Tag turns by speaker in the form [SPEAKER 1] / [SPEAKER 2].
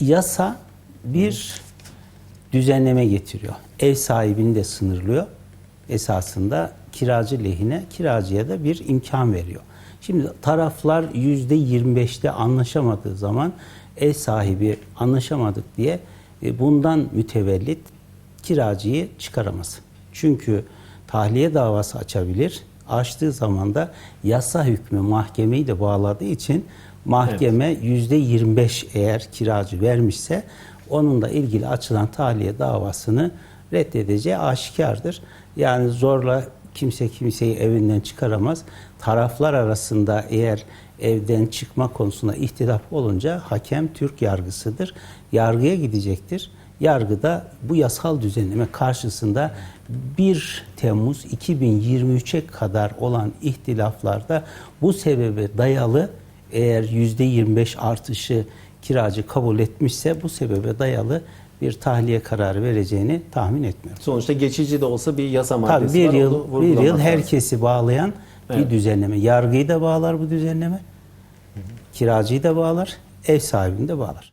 [SPEAKER 1] yasa bir düzenleme getiriyor. Ev sahibini de sınırlıyor. Esasında kiracı lehine, kiracıya da bir imkan veriyor. Şimdi taraflar yüzde 25'te anlaşamadığı zaman ev sahibi anlaşamadık diye e, bundan mütevellit kiracıyı çıkaramaz. Çünkü tahliye davası açabilir. Açtığı zaman da yasa hükmü mahkemeyi de bağladığı için mahkeme yüzde 25 eğer kiracı vermişse onunla ilgili açılan tahliye davasını reddedeceği aşikardır. Yani zorla kimse kimseyi evinden çıkaramaz. Taraflar arasında eğer evden çıkma konusunda ihtilaf olunca hakem Türk yargısıdır. Yargıya gidecektir. Yargıda bu yasal düzenleme karşısında 1 Temmuz 2023'e kadar olan ihtilaflarda bu sebebe dayalı eğer %25 artışı kiracı kabul etmişse bu sebebe dayalı bir tahliye kararı vereceğini tahmin etmiyorum.
[SPEAKER 2] Sonuçta geçici de olsa bir yasa maddesi
[SPEAKER 1] Tabii bir yıl, bir yıl
[SPEAKER 2] lazım.
[SPEAKER 1] herkesi bağlayan
[SPEAKER 2] Evet.
[SPEAKER 1] bir düzenleme. Yargıyı da bağlar bu düzenleme. Kiracıyı da bağlar, ev sahibini de bağlar.